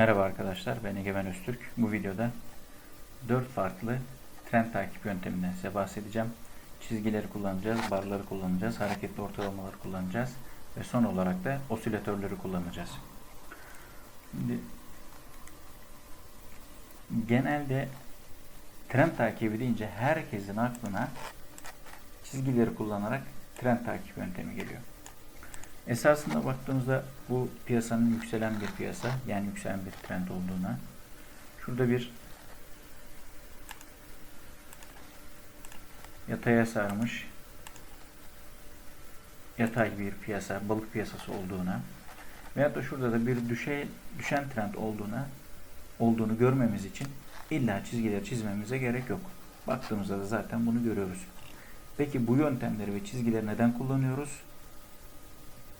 Merhaba arkadaşlar, ben Egemen Öztürk. Bu videoda 4 farklı trend takip yönteminden size bahsedeceğim. Çizgileri kullanacağız, barları kullanacağız, hareketli ortalamaları kullanacağız ve son olarak da osilatörleri kullanacağız. Şimdi genelde trend takibi deyince herkesin aklına çizgileri kullanarak trend takip yöntemi geliyor. Esasında baktığımızda bu piyasanın yükselen bir piyasa, yani yükselen bir trend olduğuna, şurada bir yataya sarmış yatay bir piyasa, balık piyasası olduğuna veyahut da şurada da bir düşe, düşen trend olduğuna olduğunu görmemiz için illa çizgileri çizmemize gerek yok. Baktığımızda da zaten bunu görüyoruz. Peki bu yöntemleri ve çizgileri neden kullanıyoruz?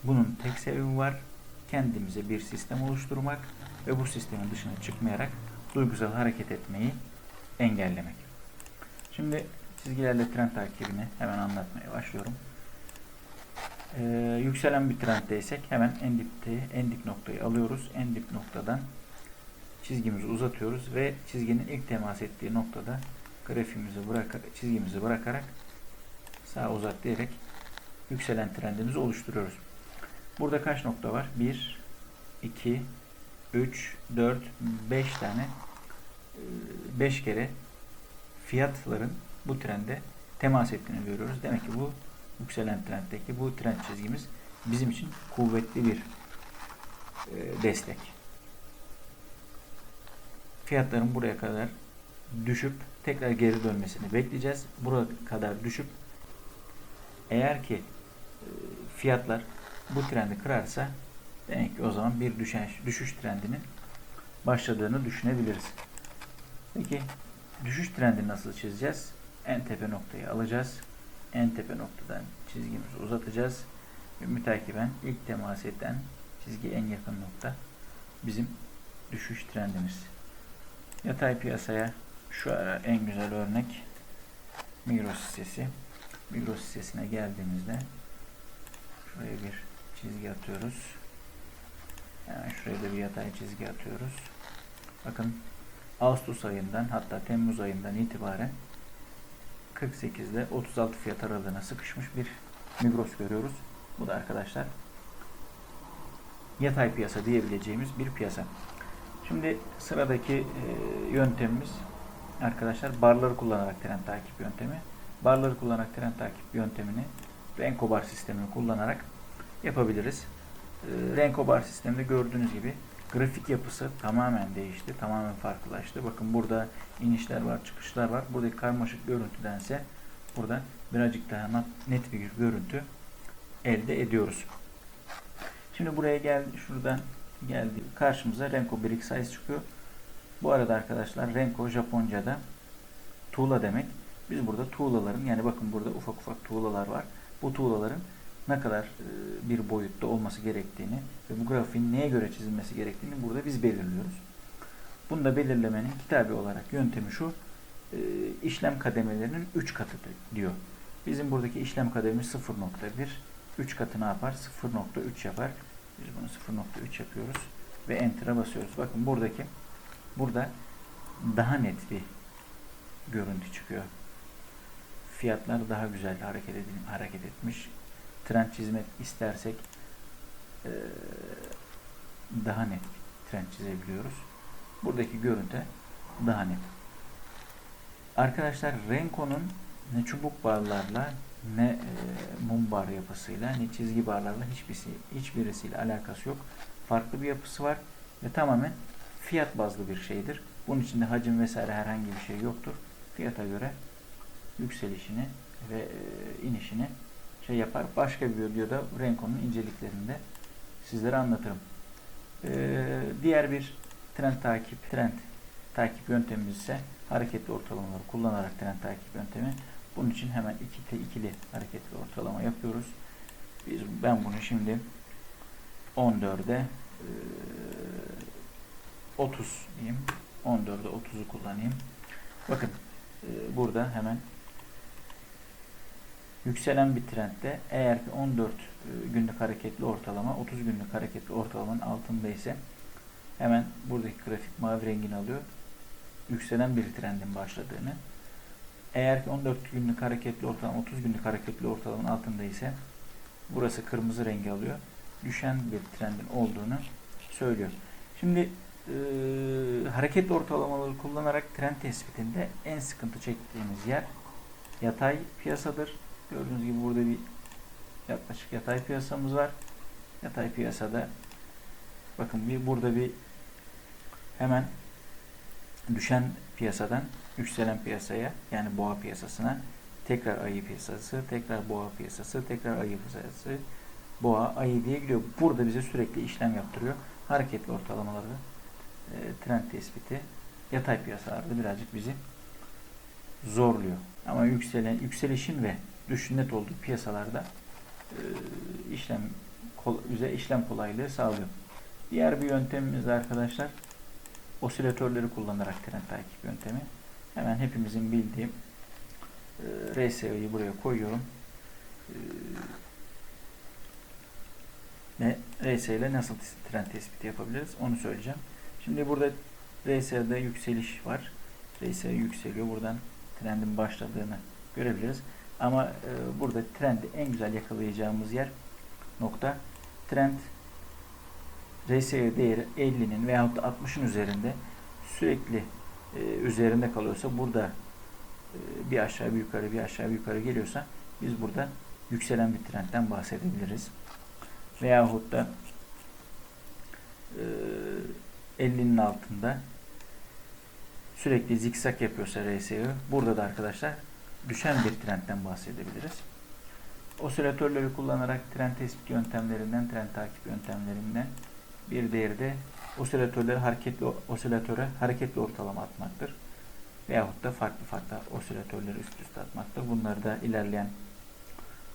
Bunun tek sebebi var. Kendimize bir sistem oluşturmak ve bu sistemin dışına çıkmayarak duygusal hareket etmeyi engellemek. Şimdi çizgilerle trend takibini hemen anlatmaya başlıyorum. Ee, yükselen bir trenddeysek hemen en dipte en dip noktayı alıyoruz. En dip noktadan çizgimizi uzatıyoruz ve çizginin ilk temas ettiği noktada grafiğimizi bırakarak çizgimizi bırakarak sağa uzat diyerek yükselen trendimizi oluşturuyoruz. Burada kaç nokta var? 1, 2, 3, 4, 5 tane 5 kere fiyatların bu trende temas ettiğini görüyoruz. Demek ki bu yükselen trenddeki bu trend çizgimiz bizim için kuvvetli bir e, destek. Fiyatların buraya kadar düşüp tekrar geri dönmesini bekleyeceğiz. Buraya kadar düşüp eğer ki e, fiyatlar bu trendi kırarsa demek ki o zaman bir düşen, düşüş trendinin başladığını düşünebiliriz. Peki düşüş trendini nasıl çizeceğiz? En tepe noktayı alacağız. En tepe noktadan çizgimizi uzatacağız. Ve mütakiben ilk temas eden çizgi en yakın nokta bizim düşüş trendimiz. Yatay piyasaya şu ara en güzel örnek Migros hissesi. Migros hissesine geldiğimizde şuraya bir çizgi atıyoruz. Hemen şuraya da bir yatay çizgi atıyoruz. Bakın Ağustos ayından hatta Temmuz ayından itibaren 48 ile 36 fiyat aralığına sıkışmış bir Migros görüyoruz. Bu da arkadaşlar yatay piyasa diyebileceğimiz bir piyasa. Şimdi sıradaki e, yöntemimiz arkadaşlar barları kullanarak trend takip yöntemi. Barları kullanarak trend takip yöntemini Renko bar sistemini kullanarak yapabiliriz. E, Renko bar sisteminde gördüğünüz gibi grafik yapısı tamamen değişti. Tamamen farklılaştı. Bakın burada inişler var, çıkışlar var. Buradaki karmaşık görüntüdense burada birazcık daha net bir görüntü elde ediyoruz. Şimdi buraya gel şuradan geldi karşımıza Renko Brick Size çıkıyor. Bu arada arkadaşlar Renko Japonca'da tuğla demek. Biz burada tuğlaların yani bakın burada ufak ufak tuğlalar var. Bu tuğlaların ne kadar e, bir boyutta olması gerektiğini ve bu grafiğin neye göre çizilmesi gerektiğini burada biz belirliyoruz. Bunu da belirlemenin kitabi olarak yöntemi şu. E, işlem kademelerinin 3 katı diyor. Bizim buradaki işlem kadememiz 0.1. 3 katı ne yapar? 0.3 yapar. Biz bunu 0.3 yapıyoruz ve enter'a basıyoruz. Bakın buradaki burada daha net bir görüntü çıkıyor. Fiyatlar daha güzel hareket edin, hareket etmiş. Trend çizmek istersek e, daha net bir trend çizebiliyoruz. Buradaki görüntü daha net. Arkadaşlar Renko'nun ne çubuk barlarla ne e, mum bar yapısıyla ne çizgi barlarla hiçbirisi, hiçbirisiyle alakası yok. Farklı bir yapısı var ve tamamen fiyat bazlı bir şeydir. Bunun içinde hacim vesaire herhangi bir şey yoktur. Fiyata göre yükselişini ve e, inişini şey yapar. Başka bir videoda Renko'nun inceliklerinde sizlere anlatırım. Ee, diğer bir trend takip, trend takip yöntemimiz ise hareketli ortalamaları kullanarak trend takip yöntemi. Bunun için hemen iki ikili hareketli ortalama yapıyoruz. Biz ben bunu şimdi 14'e e, 30 diyeyim. 14'e 30'u kullanayım. Bakın e, burada hemen yükselen bir trendde eğer ki 14 günlük hareketli ortalama 30 günlük hareketli ortalamanın altında ise hemen buradaki grafik mavi rengini alıyor. Yükselen bir trendin başladığını. Eğer ki 14 günlük hareketli ortalama 30 günlük hareketli ortalamanın altında ise burası kırmızı rengi alıyor. Düşen bir trendin olduğunu söylüyor. Şimdi e, hareketli ortalamaları kullanarak trend tespitinde en sıkıntı çektiğimiz yer yatay piyasadır. Gördüğünüz gibi burada bir yaklaşık yatay piyasamız var. Yatay piyasada bakın bir burada bir hemen düşen piyasadan yükselen piyasaya yani boğa piyasasına tekrar ayı piyasası, tekrar boğa piyasası, tekrar ayı piyasası, boğa ayı diye gidiyor. Burada bize sürekli işlem yaptırıyor. Hareketli ortalamaları, e, trend tespiti, yatay piyasalarda birazcık bizi zorluyor. Ama yükselen yükselişin ve düşün net olduğu piyasalarda e, işlem bize işlem kolaylığı sağlıyor. Diğer bir yöntemimiz arkadaşlar osilatörleri kullanarak trend takip yöntemi. Hemen hepimizin bildiği e, RSI'yi buraya koyuyorum. Ve RSI ile nasıl trend tespiti yapabiliriz onu söyleyeceğim. Şimdi burada RSI'de yükseliş var. RSI yükseliyor. Buradan trendin başladığını görebiliriz. Ama e, burada trendi en güzel yakalayacağımız yer nokta trend RSI değeri 50'nin veyahut da 60'ın üzerinde sürekli e, üzerinde kalıyorsa burada e, bir aşağı bir yukarı bir aşağı bir yukarı geliyorsa biz burada yükselen bir trendten bahsedebiliriz. Veyahut da e, 50'nin altında sürekli zikzak yapıyorsa RSI burada da arkadaşlar düşen bir trendten bahsedebiliriz. Osilatörleri kullanarak trend tespit yöntemlerinden, trend takip yöntemlerinden bir değeri de osilatörleri hareketli osilatöre hareketli ortalama atmaktır. Veyahut da farklı farklı osilatörleri üst üste atmaktır. Bunları da ilerleyen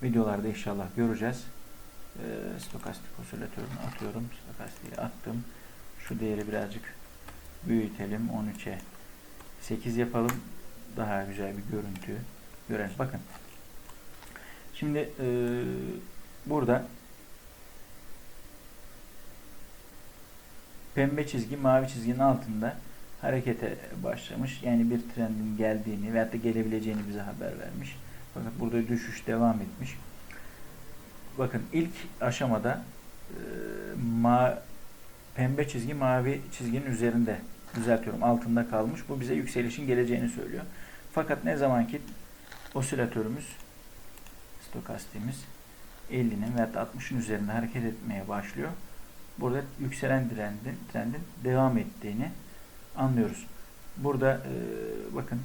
videolarda inşallah göreceğiz. Ee, stokastik osilatörünü atıyorum. Stokastiği attım. Şu değeri birazcık büyütelim. 13'e 8 yapalım. Daha güzel bir görüntü görelim. Bakın. Şimdi e, burada pembe çizgi mavi çizginin altında harekete başlamış. Yani bir trendin geldiğini veyahut da gelebileceğini bize haber vermiş. Bakın burada düşüş devam etmiş. Bakın ilk aşamada e, ma pembe çizgi mavi çizginin üzerinde düzeltiyorum altında kalmış. Bu bize yükselişin geleceğini söylüyor. Fakat ne zaman ki osilatörümüz stokastiğimiz 50'nin veya 60'ın üzerinde hareket etmeye başlıyor. Burada yükselen trendin, trendin devam ettiğini anlıyoruz. Burada e, bakın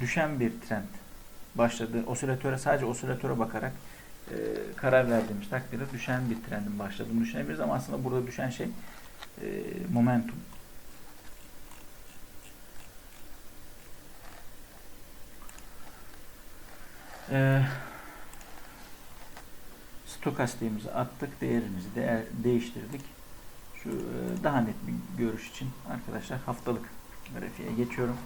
düşen bir trend başladı. Osilatöre sadece osilatöre bakarak e, karar verdiğimiz takdirde düşen bir trendin başladığını düşünebiliriz ama aslında burada düşen şey e, momentum. Ee, stokastiğimizi attık, değerimizi de değiştirdik. Şu e, daha net bir görüş için arkadaşlar haftalık grafiğe geçiyorum.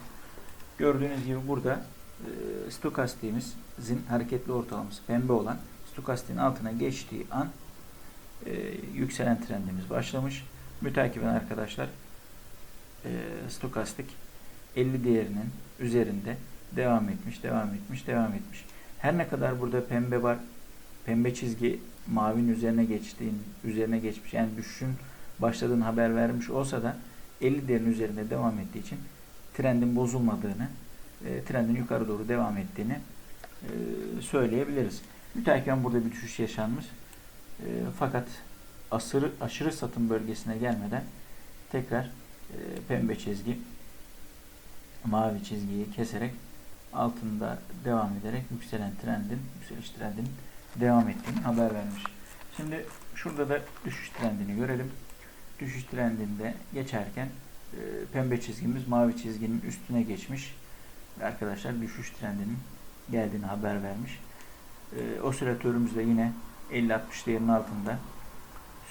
Gördüğünüz gibi burada e, stokastiğimizin hareketli ortalaması pembe olan stokastiğin altına geçtiği an e, yükselen trendimiz başlamış. Mütakiben arkadaşlar e, stokastik 50 değerinin üzerinde devam etmiş, devam etmiş, devam etmiş. Her ne kadar burada pembe var, pembe çizgi mavinin üzerine geçtiğin, üzerine geçmiş. Yani düşüşün başladığını haber vermiş olsa da 50 değerin üzerinde devam ettiği için trendin bozulmadığını, e, trendin yukarı doğru devam ettiğini e, söyleyebiliriz. Müteakiben burada bir düşüş yaşanmış. E, fakat aşırı, aşırı satım bölgesine gelmeden tekrar e, pembe çizgi mavi çizgiyi keserek altında devam ederek yükselen trendin, yükseliş trendinin devam ettiğini haber vermiş. Şimdi şurada da düşüş trendini görelim. Düşüş trendinde geçerken e, pembe çizgimiz mavi çizginin üstüne geçmiş. Arkadaşlar düşüş trendinin geldiğini haber vermiş. E, osilatörümüz de yine 50-60 değerinin altında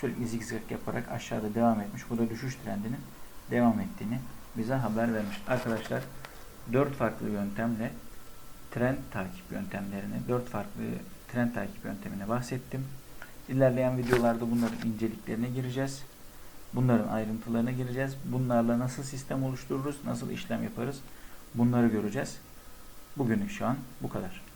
sürekli zigzag yaparak aşağıda devam etmiş. Bu da düşüş trendinin devam ettiğini bize haber vermiş. Arkadaşlar 4 farklı yöntemle trend takip yöntemlerini, 4 farklı trend takip yöntemine bahsettim. İlerleyen videolarda bunların inceliklerine gireceğiz. Bunların ayrıntılarına gireceğiz. Bunlarla nasıl sistem oluştururuz, nasıl işlem yaparız bunları göreceğiz. Bugünlük şu an bu kadar.